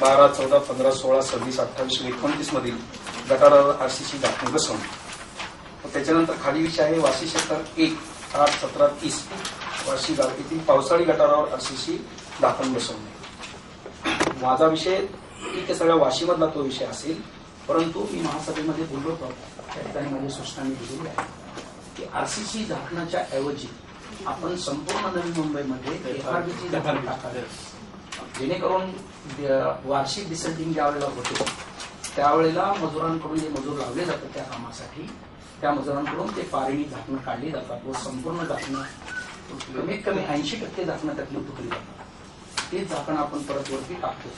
बारा चौदा पंधरा सोळा सव्वीस अठ्ठावीस एकोणतीस मधील गटारावर आरसीसी दाखवून बसवणे व त्याच्यानंतर खाली विषय आहे वाशी सेक्टर एक आठ सतरा तीस वाशी येथील पावसाळी गटारावर आरसीसी दाखवून बसवणे माझा विषय ठीक आहे सगळ्या वाशीमधला तो विषय असेल परंतु मी महासभेमध्ये बोललो होतो. त्या ठिकाणी माझी सूचना मी दिलेली आहे की आरसीसी झाकण्याच्या ऐवजी आपण संपूर्ण नवी मुंबईमध्ये एफआरबीची झाकण टाकावी जेणेकरून वार्षिक डिसेंटिंग ज्या वेळेला त्यावेळेला मजुरांकडून जे मजूर लावले जातात त्या कामासाठी त्या मजुरांकडून ते पारणी झाकणं काढली जातात व संपूर्ण झाकणं कमीत कमी ऐंशी टक्के झाकणं त्यातली तुटली जातात. तेच झाकण आपण परत वरती टाकतो.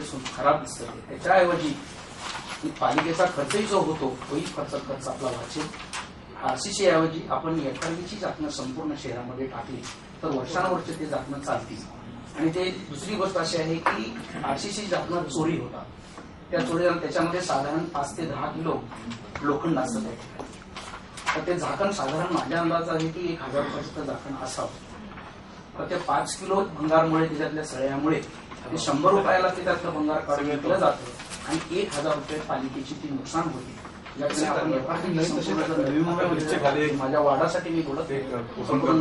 सु- खराब दिसतं त्याच्याऐवजी पालिकेचा खर्चही जो होतो तोही खर्च खर्च आपला वाचेल. आरसीसी ऐवजी आपण एखादीची झाकणं संपूर्ण शहरामध्ये टाकली तर वर्षानुवर्ष ते झाकणं चालतील. आणि ते दुसरी गोष्ट अशी आहे की आरसीसी झाकणं चोरी होतात त्या चोरी त्याच्यामध्ये साधारण पाच ते दहा किलो लोखंड असतं ठिकाणी. तर ते झाकण साधारण माझ्या अंदाज आहे की एक हजार रुपयाचं झाकण असावं. तर ते पाच किलो भंगारमुळे त्याच्यातल्या सळ्यामुळे ते शंभर रुपयाला ते त्यातलं भंगार काढून विकलं जातं. आणि एक हजार रुपये पालिकेची ती नुकसान होते. माझ्या वाडासाठी मी बोलत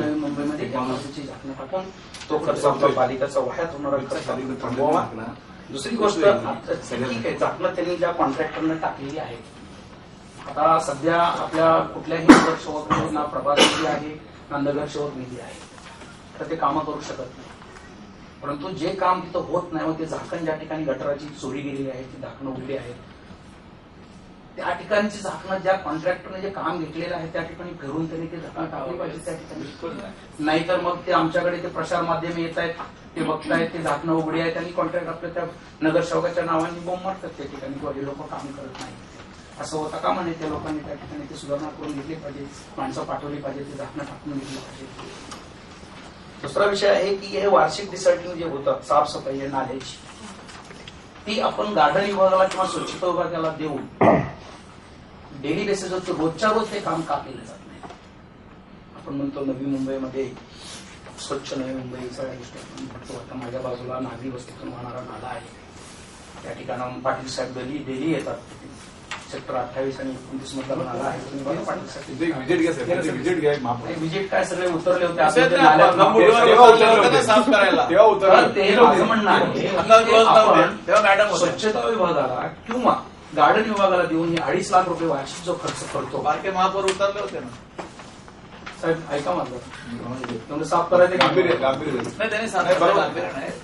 नवी मुंबईमध्ये टाकून तो खर्च आपला पालिकेचा वाह्यात होणारा खर्च आपण थांबवावा दुसरी गोष्ट ठीक आहे. त्यांनी ज्या कॉन्ट्रॅक्टरनं टाकलेली आहे आता सध्या आपल्या कुठल्याही नगर सेवक ना प्रभात निधी आहे ना नगर सेवक निधी आहे? तर ते कामं करू शकत नाही. परंतु जे काम तिथं होत नाही व ते झाकण ज्या ठिकाणी गटराची चोरी गेलेली आहे ती झाकणं उघडी आहेत. त्या ठिकाणची झाकणं ज्या कॉन्ट्रॅक्टरने जे काम घेतलेलं आहे त्या ठिकाणी फिरून त्यांनी ते झाकण टाकली पाहिजे त्या ठिकाणी. नाहीतर मग ते आमच्याकडे ते प्रसार माध्यम येत आहेत ते बघतायत ते झाकणं उघडी आहेत आणि कॉन्ट्रॅक्ट आपल्या त्या नगरसेवकाच्या नावाने बोंब मारतात त्या ठिकाणी किंवा हे लोक काम करत नाही असं होतं का म्हणे त्या लोकांनी त्या ठिकाणी ते सुधारणा करून घेतली पाहिजे माणसं पाठवली पाहिजे ते झाकणं टाकून घेतलं पाहिजे? दुसरा विषय आहे की हे वार्षिक डिसल्टिंग जे होतं साफसफाई नाल्याची ती आपण गार्डन विभागाला किंवा स्वच्छता विभागाला देऊन डेली बेसिसवर रोजच्या रोज ते काम का केलं जात नाही? आपण म्हणतो नवी मुंबईमध्ये स्वच्छ नवी मुंबई सगळ्या गोष्टी आपण म्हणतो आता माझ्या बाजूला नागरी वस्तीतून वाहणारा नाला आहे. त्या ठिकाणाहून पाटील साहेब डेली डेली येतात. सेक्टर अठ्ठावीस आणि एकोणतीस मधला नाला आहे. पाटील साहेब. विजिट काय सगळे उतरले होते? तेव्हा उचललं उतरलं होतं ना होते. साफ करायला. तेव्हा तर उतरलं ते माझं म्हणणं आहे की अंदाज ते रोज नव्हते. आपण तेव्हा मॅडम होत्या. स्वच्छता विभागाला किंवा गार्डन विभागाला देऊन हे अडीच लाख रुपये वार्षिक जो खर्च करतो. बारके महापौर उतरले होते ना. साहेब ऐका माझं. म्हणजे साफ करायचे गांभीर्य गांभीर्य नाही त्यांनी. सांगितलं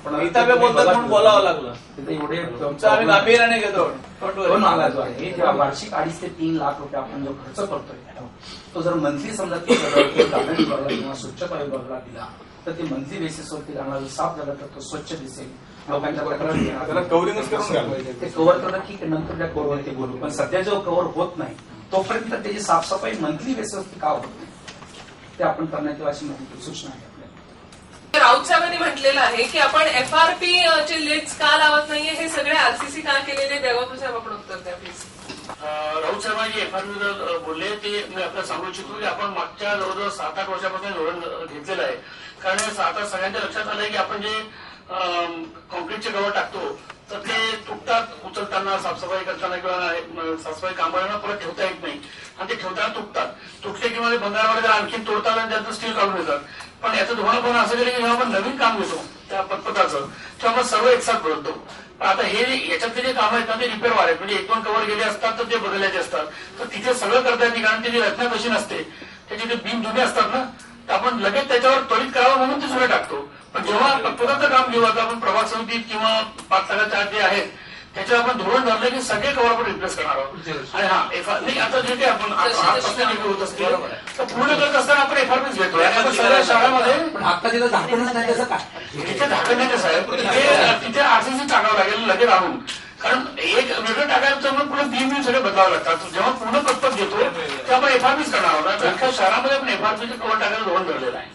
पण इथं बोलतात म्हणून बोलावं लागलं. तिथे एवढे तुमचं आम्ही गांभीर्याने घेतो. जो आहे. वार्षिक अडीच ते तीन लाख रुपये आपण जो खर्च करतोय तो जर मंथली समजा ते गार्डन विभागाला किंवा स्वच्छता विभागाला दिला तर ते मंथली बेसिसवरती राहणार साफ झालं तर तो स्वच्छ दिसेल. लोकांच्या त्याला कव्हरिंगच करून. ते कव्हर करणं ठीक आहे नंतर त्या कव्हरवरती बोलू. पण सध्या जो कव्हर होत नाही तोपर्यंत त्याची साफसफाई मंथली बेसिसवरती का होत नाही? ते आपण करण्याची अशी माझी सूचना आहे राऊत साहेबांनी म्हटलेलं आहे की आपण एफआरपी चे लिस्ट का लावत नाहीये हे सगळे आरसीसी का केलेले? देवापूर साहेब आपण उत्तर द्या प्लीज अं, राऊत साहेबांनी एफआरबी बोलले ते मी आपल्याला सांगू इच्छितो की आपण मागच्या जवळजवळ सात आठ वर्षापासून धोरण घेतलेलं आहे. कारण सात आता सगळ्यांच्या लक्षात आलंय की आपण जे कॉन्क्रीटचे गवळ टाकतो तर ते तुटतात उचलताना साफसफाई करताना किंवा साफसफाई कामगारांना परत ठेवता येत नाही. आणि ते ठेवताना तुटतात. तुटले किंवा ते बंगारवाले आणखी तोडतात आणि त्यातनं स्टील काढून येतात. पण याचं धोरण पण असं केलं की जेव्हा आपण नवीन काम घेतो त्या पदपथाचं तेव्हा आपण सर्व एकसाथ बदलतो आता हे याच्यातले जे काम आहेत ना ते रिपेअर वाले म्हणजे एक दोन कवर गेले असतात तर ते बदलायचे असतात. तर तिथे सगळं करता येते कारण त्याची रचना कशी नसते. त्याचे जे बीम जुने असतात ना तर आपण लगेच त्याच्यावर त्वरित करावं म्हणून ते जुने टाकतो. पण जेव्हा पदपथाचं काम घेऊ आता आपण प्रभाग समितीत किंवा पाच सगळ्या चार जे आहेत त्याच्यावर आपण धोरण धरलं की सगळे कवर आपण रिप्लेस करणार आहोत. आणि हा एफआर नाही आता जे काही आपण होत असते तर पूर्ण करत असताना आपण एफआरपीच घेतो आपण सगळ्या शाळांमध्ये पण आता तिथं झाकणच नाही त्याचं काय? तिथे झाकण नाही साहेब तिथे तिथे आरसीसी टाकावं लागेल लगेच आणून कारण एक वेगळं टाकायचं म्हणून पुढे बीम बीम सगळे बदलावं लागतात. जेव्हा पूर्ण पत्पत घेतो तेव्हा आपण एफआरपीच करणार आहोत. अख्ख्या शहरामध्ये आपण एफआरपीचे कवर टाकायला धोरण धरलेलं आहे.